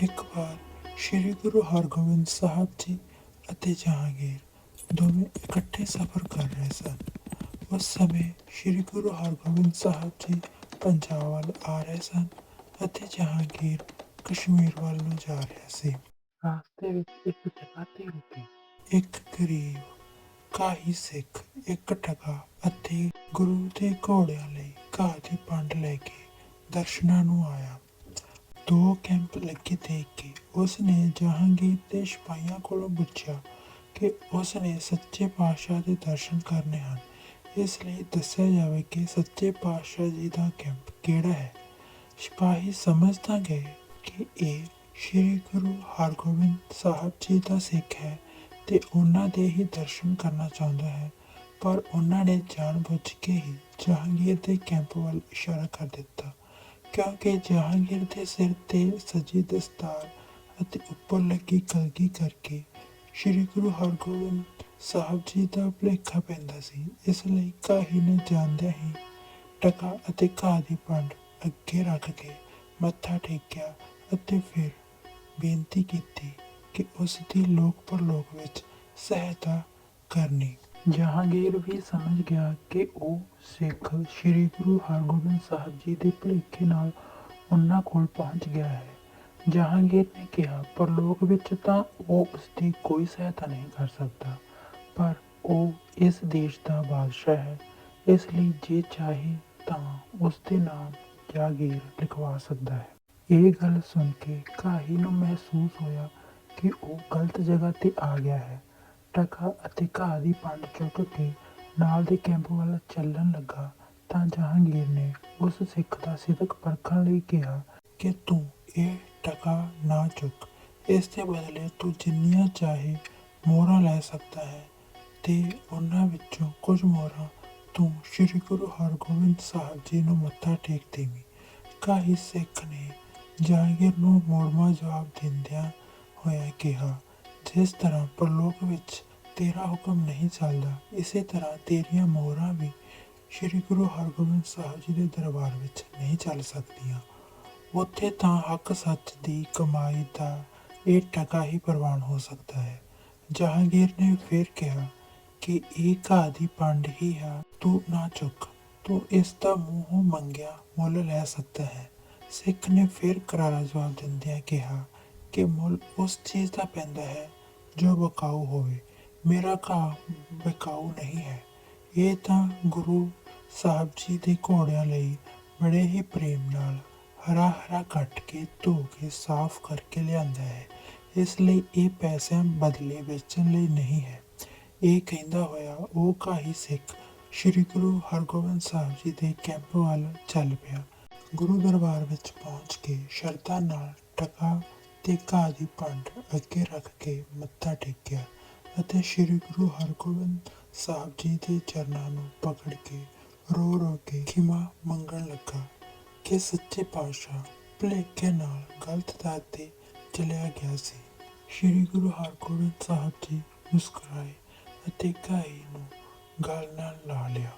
ਇੱਕ ਵਾਰ ਸ੍ਰੀ ਗੁਰੂ ਹਰਗੋਬਿੰਦ ਸਾਹਿਬ ਜੀ ਅਤੇ ਜਹਾਂਗੀਰ ਦੋਵੇਂ ਇਕੱਠੇ ਸਫ਼ਰ ਕਰ ਰਹੇ ਸਨ। ਉਸ ਸਮੇਂ ਸ੍ਰੀ ਗੁਰੂ ਹਰਗੋਬਿੰਦ ਸਾਹਿਬ ਜੀ ਪੰਜਾਬ ਵੱਲ ਆ ਰਹੇ ਸਨ ਅਤੇ ਜਹਾਂਗੀਰ ਕਸ਼ਮੀਰ ਵੱਲ ਨੂੰ ਜਾ ਰਿਹਾ ਸੀ। ਰਾਸਤੇ ਵਿੱਚ ਇੱਕ ਜਗ੍ਹਾ ਤੇ ਰੁਕੇ। ਇੱਕ ਗਰੀਬ ਕਾਹੀ ਸਿੱਖ ਇੱਕ ਟਕਾ ਅਤੇ ਗੁਰੂ ਦੇ ਘੋੜਿਆਂ ਲਈ ਘਾਹ ਦੀ ਪੰਡ ਲੈ ਕੇ ਦਰਸ਼ਨਾਂ ਨੂੰ ਆਇਆ। ਦੋ ਕੈਂਪ ਲੱਗੇ ਦੇਖ ਕੇ ਉਸ ਨੇ ਜਹਾਂਗੀਰ ਦੇ ਸਿਪਾਹੀਆਂ ਕੋਲੋਂ ਪੁੱਛਿਆ ਕਿ ਉਸ ਨੇ ਸੱਚੇ ਪਾਤਸ਼ਾਹ ਦੇ ਦਰਸ਼ਨ ਕਰਨੇ ਹਨ। ਇਸ ਲਈ ਦੱਸਿਆ ਜਾਵੇ ਕਿ ਸੱਚੇ ਪਾਤਸ਼ਾਹ ਜੀ ਦਾ ਕੈਂਪ ਕਿਹੜਾ ਹੈ? ਸਿਪਾਹੀ ਸਮਝ ਤਾਂ ਗਏ ਕਿ ਇਹ ਸ੍ਰੀ ਗੁਰੂ ਹਰਗੋਬਿੰਦ ਸਾਹਿਬ ਜੀ ਦਾ ਸਿੱਖ ਹੈ ਤੇ ਉਹਨਾਂ ਦੇ ਹੀ ਦਰਸ਼ਨ ਕਰਨਾ ਚਾਹੁੰਦਾ ਹੈ, ਪਰ ਉਹਨਾਂ ਨੇ ਜਾਣਬੁੱਝ ਕੇ ਹੀ ਜਹਾਂਗੀਰ ਦੇ ਕੈਂਪ ਵੱਲ ਇਸ਼ਾਰਾ ਕਰ ਦਿੱਤਾ। ਕਿਉਂਕਿ ਜਹਾਂਗੀਰ ਦੇ ਸਿਰ ਤੇ ਸਜੀ ਦਸਤਾਰ ਅਤੇ ਉੱਪਰ ਲੱਗੀ ਕਲਗੀ ਕਰਕੇ ਸ੍ਰੀ ਗੁਰੂ ਹਰਗੋਬਿੰਦ ਸਾਹਿਬ ਜੀ ਦਾ ਭੁਲੇਖਾ ਪੈਂਦਾ ਸੀ। ਇਸ ਲਈ ਕਾਹੀ ਨੇ ਜਾਣਦਿਆਂ ਹੀ ਟਕਾ ਅਤੇ ਘਾਹ ਦੀ ਪੰਡ ਅੱਗੇ ਰੱਖ ਕੇ ਮੱਥਾ ਟੇਕਿਆ ਅਤੇ ਫਿਰ ਬੇਨਤੀ ਕੀਤੀ ਕਿ ਉਸ ਦੀ ਲੋਕ ਪਰਲੋਕ ਵਿੱਚ ਸਹਾਇਤਾ ਕਰਨੀ। ਜਹਾਂਗੀਰ ਵੀ ਸਮਝ ਗਿਆ ਕਿ ਉਹ ਸਿੱਖ ਸ੍ਰੀ ਗੁਰੂ ਹਰਗੋਬਿੰਦ ਸਾਹਿਬ ਜੀ ਦੇ ਭੁਲੇਖੇ ਨਾਲ ਉਹਨਾਂ ਕੋਲ ਪਹੁੰਚ ਗਿਆ ਹੈ। ਜਹਾਂਗੀਰ ਨੇ ਕਿਹਾ, ਪਰਲੋਕ ਵਿੱਚ ਤਾਂ ਉਹ ਉਸ ਦੀ ਕੋਈ ਸਹਾਇਤਾ ਨਹੀਂ ਕਰ ਸਕਦਾ, ਪਰ ਉਹ ਇਸ ਦੇਸ਼ ਦਾ ਬਾਦਸ਼ਾਹ ਹੈ। ਇਸ ਲਈ ਜੇ ਚਾਹੇ ਤਾਂ ਉਸ ਦੇ ਨਾਮ ਜਹਾਂਗੀਰ ਲਿਖਵਾ ਸਕਦਾ ਹੈ। ਇਹ ਗੱਲ ਸੁਣ ਕੇ ਕਾਹੀ ਨੂੰ ਮਹਿਸੂਸ ਹੋਇਆ ਕਿ ਉਹ ਗਲਤ ਜਗ੍ਹਾ ਤੇ ਆ ਗਿਆ ਹੈ। ਟਕਾ ਅਤੇ ਘਾਹ ਦੀ ਪੰਡ ਚੁੱਕ ਕੇ ਨਾਲ ਦੇ ਕੈਂਪ ਵੱਲ ਚੱਲਣ ਲੱਗਾ ਤਾਂ ਜਹਾਂਗੀਰ ਨੇ ਉਸ ਸਿੱਖ ਦਾ ਸਿਦਕ ਪਰਖਣ ਲਈ ਕਿਹਾ ਕਿ ਤੂੰ ਇਹ ਟਕਾ ਨਾ ਚੁੱਕ। ਇਸ ਦੇ ਬਦਲੇ ਤੂੰ ਜਿੰਨੀਆਂ ਚਾਹੇ ਮੋਹਰਾਂ ਲੈ ਸਕਦਾ ਹੈ ਤੇ ਉਹਨਾਂ ਵਿੱਚੋਂ ਕੁਝ ਮੋਹਰਾਂ ਤੂੰ ਸ੍ਰੀ ਗੁਰੂ ਹਰਗੋਬਿੰਦ ਸਾਹਿਬ ਜੀ ਨੂੰ ਮੱਥਾ ਟੇਕ ਦੇਵੀਂ। ਕਾਹੀ ਸਿੱਖ ਨੇ ਜਹਾਂਗੀਰ ਨੂੰ ਮੋੜਮਾ ਜਵਾਬ ਦਿੰਦਿਆਂ ਹੋਇਆ ਕਿਹਾ ਜਿਸ ਤਰ੍ਹਾਂ ਪ੍ਰਲੋਕ ਵਿੱਚ ਤੇਰਾ ਹੁਕਮ ਨਹੀਂ ਚੱਲਦਾ, ਇਸੇ ਤਰ੍ਹਾਂ ਤੇਰੀਆਂ ਮੋਹਰਾਂ ਵੀ ਸ੍ਰੀ ਗੁਰੂ ਹਰਗੋਬਿੰਦ ਸਾਹਿਬ ਜੀ ਦੇ ਦਰਬਾਰ ਵਿੱਚ ਨਹੀਂ ਚੱਲ ਸਕਦੀਆਂ। ਉੱਥੇ ਤਾਂ ਹੱਕ ਸੱਚ ਦੀ ਕਮਾਈ ਦਾ ਇਹ ਟਕਾ ਹੀ ਪ੍ਰਵਾਨ ਹੋ ਸਕਦਾ ਹੈ। ਜਹਾਂਗੀਰ ਨੇ ਫਿਰ ਕਿਹਾ ਕਿ ਇਹ ਘਾਹ ਦੀ ਪੰਡ ਹੀ ਹੈ, ਤੂੰ ਨਾ ਚੁੱਕ। ਤੂੰ ਇਸ ਦਾ ਮੂੰਹੋਂ ਮੰਗਿਆ ਮੁੱਲ ਲੈ ਸਕਦਾ ਹੈ। ਸਿੱਖ ਨੇ ਫਿਰ ਕਰਾਰਾ ਜਵਾਬ ਦਿੰਦਿਆਂ ਕਿਹਾ ਕਿ ਮੁੱਲ ਉਸ ਚੀਜ਼ ਦਾ ਪੈਂਦਾ ਹੈ ਜੋ ਬਕਾਊ ਹੋਵੇ, ਮੇਰਾ ਘਾਹ ਬਕਾਊ ਨਹੀਂ ਹੈ। ਇਹ ਤਾਂ ਗੁਰੂ ਸਾਹਿਬ ਜੀ ਦੇ ਘੋੜਿਆਂ ਲਈ ਬੜੇ ਹੀ ਪ੍ਰੇਮ ਨਾਲ ਹਰਾ ਹਰਾ ਕੱਟ ਕੇ, ਧੋ ਕੇ, ਸਾਫ਼ ਕਰਕੇ ਲਿਆਂਦਾ ਹੈ। ਇਸ ਲਈ ਇਹ ਪੈਸਿਆਂ ਬਦਲੇ ਵੇਚਣ ਲਈ ਨਹੀਂ ਹੈ। ਇਹ ਕਹਿੰਦਾ ਹੋਇਆ, ਉਹ ਕਾਹੀ ਸਿੱਖ ਸ੍ਰੀ ਗੁਰੂ ਹਰਗੋਬਿੰਦ ਸਾਹਿਬ ਜੀ ਦੇ ਕੈਂਪ ਵੱਲ ਚੱਲ ਪਿਆ। ਗੁਰੂ ਦਰਬਾਰ ਵਿੱਚ ਪਹੁੰਚ ਕੇ ਸ਼ਰਧਾ ਨਾਲ ਟਕਾ ਤੇ ਘਾਹ ਦੀ ਪੰਡ ਅੱਗੇ ਰੱਖ ਕੇ ਮੱਥਾ ਟੇਕਿਆ ਅਤੇ ਸ੍ਰੀ ਗੁਰੂ ਹਰਗੋਬਿੰਦ ਸਾਹਿਬ ਜੀ ਦੇ ਚਰਨਾਂ ਨੂੰ ਪਕੜ ਕੇ ਰੋ ਰੋ ਕੇ ਖਿਮਾ ਮੰਗਣ ਲੱਗਾ ਕਿ ਸੱਚੇ ਪਾਤਸ਼ਾਹ ਭੁਲੇਖੇ ਨਾਲ ਗਲਤ ਦਾਤ ਤੇ ਚਲਿਆ ਗਿਆ ਸੀ। ਸ੍ਰੀ ਗੁਰੂ ਹਰਗੋਬਿੰਦ ਸਾਹਿਬ ਜੀ ਮੁਸਕਰਾਏ ਅਤੇ ਘਾਈ ਨੂੰ ਗਲ ਨਾਲ ਲਾ ਲਿਆ।